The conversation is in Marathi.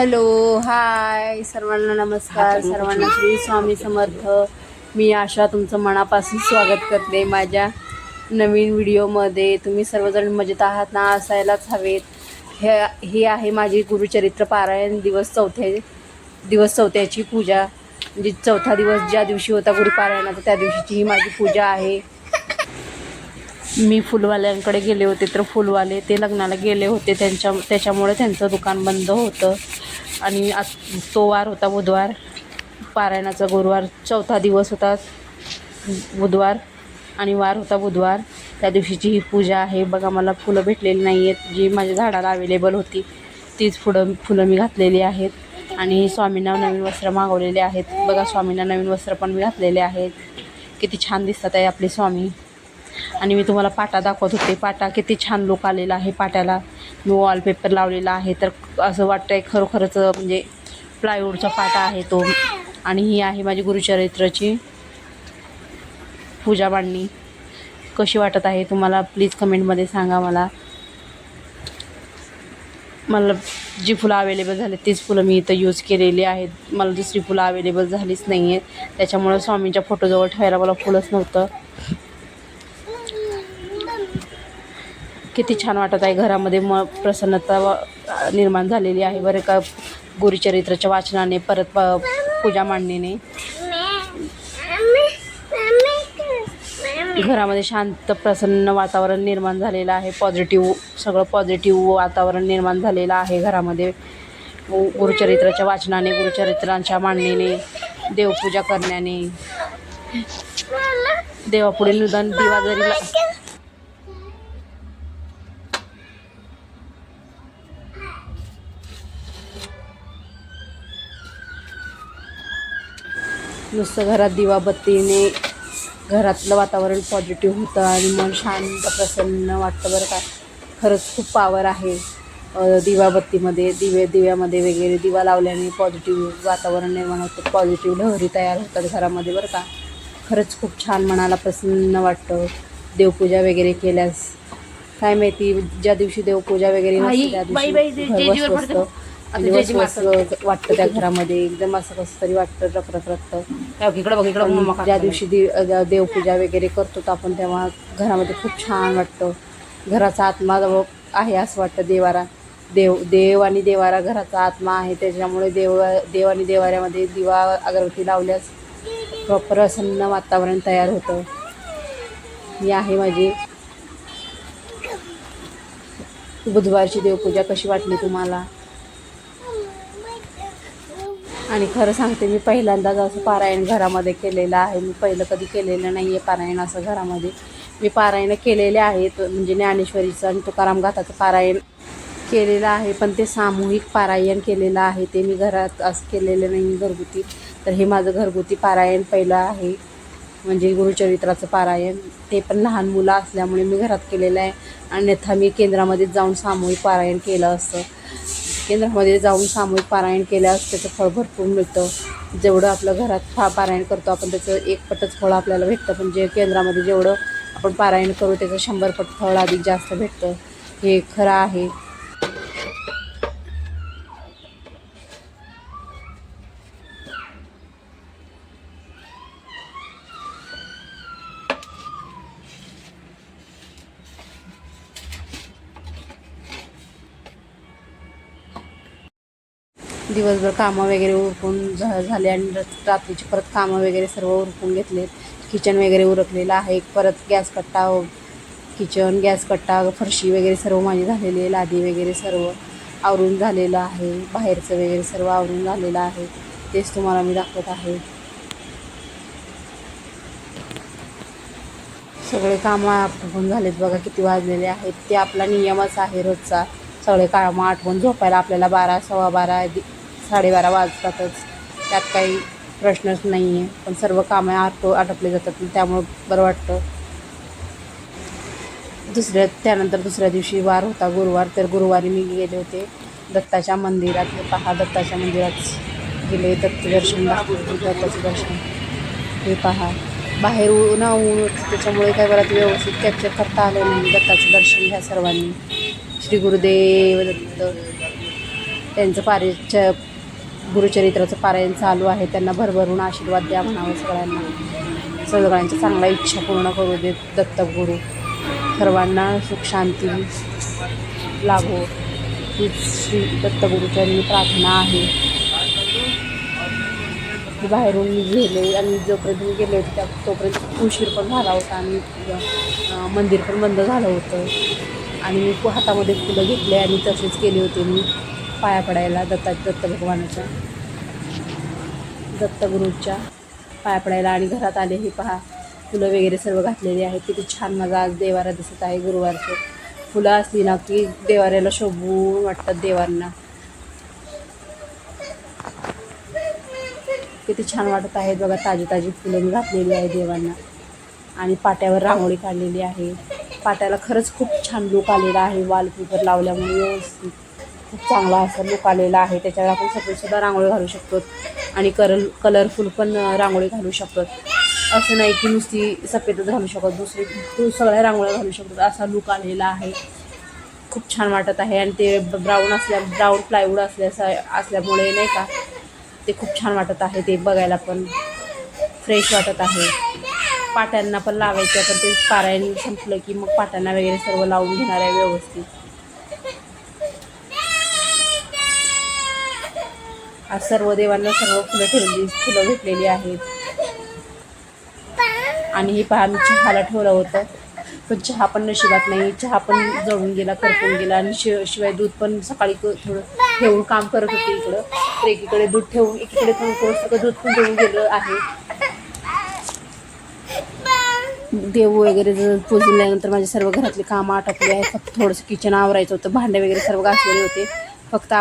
हॅलो हाय सर्वांना नमस्कार सर्वांना श्री स्वामी समर्थ. मी आशा तुमचं मनापासून स्वागत करते माझ्या नवीन व्हिडिओमध्ये. तुम्ही सर्वजण मजेत आहात ना? असायलाच हवेत. हे ही आहे माझी गुरुचरित्र पारायण दिवस चौथ्या दिवस चौथ्याची पूजा. म्हणजे चौथा दिवस ज्या दिवशी होता गुरुपारायणाचा त्या दिवशीची ही माझी पूजा आहे. मी फुलवाल्यांकडे गेले होते तर फुलवाले ते लग्नाला गेले होते. त्यांच्या त्याच्यामुळे त्यांचं दुकान बंद होतं. आणि आज तो वार होता बुधवार. पारायणाचा गुरुवार चौथा दिवस होता बुधवार आणि वार होता बुधवार. त्या दिवशीची ही पूजा आहे. बघा मला फुलं भेटलेली नाही आहेत जी माझ्या झाडाला अवेलेबल होती तीच फुलं फुलं मी घातलेली आहेत. आणि स्वामींना नवीन वस्त्र मागवलेले आहेत. बघा स्वामींना नवीन वस्त्र पण मी घातलेले आहेत. किती छान दिसतात आहे आपले स्वामी. आणि मी तुम्हाला पाटा दाखवत होते. पाटा किती छान लोक आलेला आहे पाट्याला. मी वॉलपेपर लावलेला आहे. तर असं वाटतं आहे खरोखरच म्हणजे प्लायवूडचा पाटा आहे तो. आणि ही आहे माझी गुरुचरित्राची पूजा मांडणी कशी वाटत आहे तुम्हाला? प्लीज कमेंटमध्ये सांगा मला. मला जी फुलं अवेलेबल झाली तीच फुलं मी इथं यूज केलेली आहेत. मला दुसरी फुलं अवेलेबल झालीच नाही आहेत त्याच्यामुळं स्वामींच्या फोटोजवळ ठेवायला मला फुलंच नव्हतं. किती छान वाटत आहे. घरामध्ये म प्रसन्नता निर्माण झालेली आहे. बरं का गुरुचरित्राच्या वाचनाने परत प पूजा मांडणीने. घरामध्ये शांत प्रसन्न वातावरण निर्माण झालेलं आहे. पॉझिटिव्ह सगळं पॉझिटिव्ह वातावरण निर्माण झालेलं आहे घरामध्ये. गुरुचरित्राच्या वाचनाने गुरुचरित्रांच्या मांडणीने देवपूजा करण्याने. देवापुढे निदान दिवा जरी नुसतं घरात दिवाबत्तीने घरातलं वातावरण पॉझिटिव्ह होतं आणि मन शांत प्रसन्न वाटतं बरं का. खरंच खूप पावर आहे. दिवाबत्तीमध्ये दिवे दिव्यामध्ये वगैरे दिवा लावल्याने पॉझिटिव्ह वातावरण निर्माण होतं पॉझिटिव्ह लहरी तयार होतात घरामध्ये बरं का. खरंच खूप छान मनाला प्रसन्न वाटतं. देवपूजा वगैरे केल्यास. काय माहिती ज्या दिवशी देवपूजा वगैरे नसते त्या दिवशी घर वाटतं त्या घरामध्ये. एकदम असं कसं तरी वाटतं रखरख रखतं इकडं बघ इकडं ज्या दिवशी देवपूजा वगैरे करतो तर आपण तेव्हा घरामध्ये खूप छान वाटतं. घराचा आत्मा जवळ आहे असं वाटतं देवारा देव देव आणि देवारा घराचा आत्मा आहे. त्याच्यामुळे देव देव आणि देवाऱ्यामध्ये दिवा अगरबत्ती लावल्यास प्र- प्रसन्न वातावरण तयार होतं. ही आहे माझी बुधवारची देवपूजा. कशी वाटली तुम्हाला? आणि खरं सांगते मी पहिल्यांदाच असं पारायण घरामध्ये केलेलं आहे. मी पहिलं कधी केलेलं नाही आहे पारायण असं घरामध्ये. मी पारायणं केलेले आहेत म्हणजे ज्ञानेश्वरीचं आणि तुकाराम गाथाचं पारायण केलेलं आहे पण ते सामूहिक पारायण केलेलं आहे. ते मी घरात असं केलेलं नाही घरगुती. तर हे माझं घरगुती पारायण पहिलं आहे. म्हणजे गुरुचरित्राचं पारायण. ते पण लहान मुलं असल्यामुळे मी घरात केलेलं आहे. अन्यथा मी केंद्रामध्ये जाऊन सामूहिक पारायण केलं असतं. केंद्रामध्ये जाऊन सामूहिक पारायण केल्यास त्याचं फळ भरपूर मिळतं. जेवढं आपलं घरात फा पारायण करतो आपण त्याचं एक पटच फळ आपल्याला भेटतं. पण जे केंद्रामध्ये जेवढं आपण पारायण करू त्याचं शंभर पट फळ अधिक जास्त भेटतं. हे खरं आहे. दिवसभर कामं वगैरे उरकून झा झाले आणि रात्रीची रात्रीचे परत कामं वगैरे सर्व उरकून घेतलेत. किचन वगैरे उरकलेलं आहे. परत गॅस कट्टा किचन गॅस कट्टा फरशी वगैरे सर्व माझी झालेली आहे. लादी वगैरे सर्व आवरून झालेलं आहे. बाहेरचं वगैरे सर्व आवरून झालेलं आहे. तेच तुम्हाला मी दाखवत आहे. सगळे कामं आटोपून झालेत बघा किती वाजलेले आहेत. ते आपला नियमच आहे रोजचा. सगळे कामं आठवून झोपायला आपल्याला बारा सव्वा बारा साडेबारा वाजतातच. त्यात काही प्रश्नच नाही आहे पण सर्व कामं आटो आटपले जातात. त्यामुळं बरं वाटतं. दुसऱ्या त्यानंतर दुसऱ्या दिवशी वार होता गुरुवार. तर गुरुवारी मी गेले होते दत्ताच्या मंदिरात. हे पहा दत्ताच्या मंदिरात गेले. दत्त दर्शन दत्ताचं दर्शन. हे पहा. बाहेर ऊन ऊन त्याच्यामुळे काय बरात व्यवस्थित कॅप्चर करता आलं नाही. दत्ताचं दर्शन घ्या सर्वांनी. श्री गुरुदेव दत्त. त्यांचं पारिच गुरुचरित्राचं पारायण चालू आहे. त्यांना भरभरून आशीर्वाद द्या म्हणावं सगळ्यांना सगळ्यांच्या चांगल्या इच्छा पूर्ण करू देत दत्तगुरू. सर्वांना सुख शांती लागो हीच श्री दत्तगुरूच्यांनी प्रार्थना आहे. बाहेरून मी गेले आणि जोपर्यंत मी गेले होते त्या तोपर्यंत उशीर पण झाला होता आणि मंदिर पण बंद झालं होतं. आणि मी हातामध्ये फुलं घेतले आणि तसेच गेले होते मी. पाया पडायला दत्ता दत्त भगवानाच्या. दत्तगुरूच्या पाया पडायला आणि घरात आले हे पहा. फुलं वगैरे सर्व घातलेली आहेत. किती छान माझा आज देवारा दिसत आहे गुरुवारचं. फुलं असली ना की देवाऱ्याला शोभून वाटतात देवांना. किती छान वाटत आहेत बघा ताजी ताजी फुलं मी घातलेली आहे देवांना. आणि पाट्यावर रांगोळी काढलेली आहे. पाट्याला खरंच खूप छान लुक आलेला आहे. वॉलपेपर लावल्यामुळे व्यवस्थित. खूप चांगला असा लुक आलेला आहे. त्याच्यावर आपण सफेदसुद्धा रांगोळी घालू शकतो आणि करल कलरफुल पण रांगोळी घालू शकतो असं नाही की नुसती सफेदच घालू शकत दुसरी तू सगळ्या रांगोळ्या घालू शकतो असा लुक आलेला आहे. खूप छान वाटत आहे. आणि ते ब्राऊन असल्या ब्राऊन प्लायवूड असल्या असल्यामुळे नाही का ते खूप छान वाटत आहे. ते बघायला पण फ्रेश वाटत आहे. पाट्यांना पण लावायचं पण ते पारायण संपलं की मग पाट्यांना वगैरे सर्व लावून घेणार आहे व्यवस्थित. आज सर्व देवांना सर्व फुलं ठेवली फुलं घेतलेली आहेत. आणि हे पहा मी चहाला ठेवलं होतं. पण चहा पण नशिबात नाही. चहा पण जळून गेला करपून गेला. आणि शि शिवाय दूध पण सकाळी थोडं ठेवून काम करत होते इकडं. तर एकीकडे दूध ठेवून एकीकडे पण थोडंसं दूध पण ठेवून गेलं आहे. देव वगैरे पुजल्यानंतर माझे सर्व घरातले कामं आटपले आहे फक्त थोडंसं किचन आवरायचं होतं. भांडे वगैरे सर्व घासलेले होते. फक्त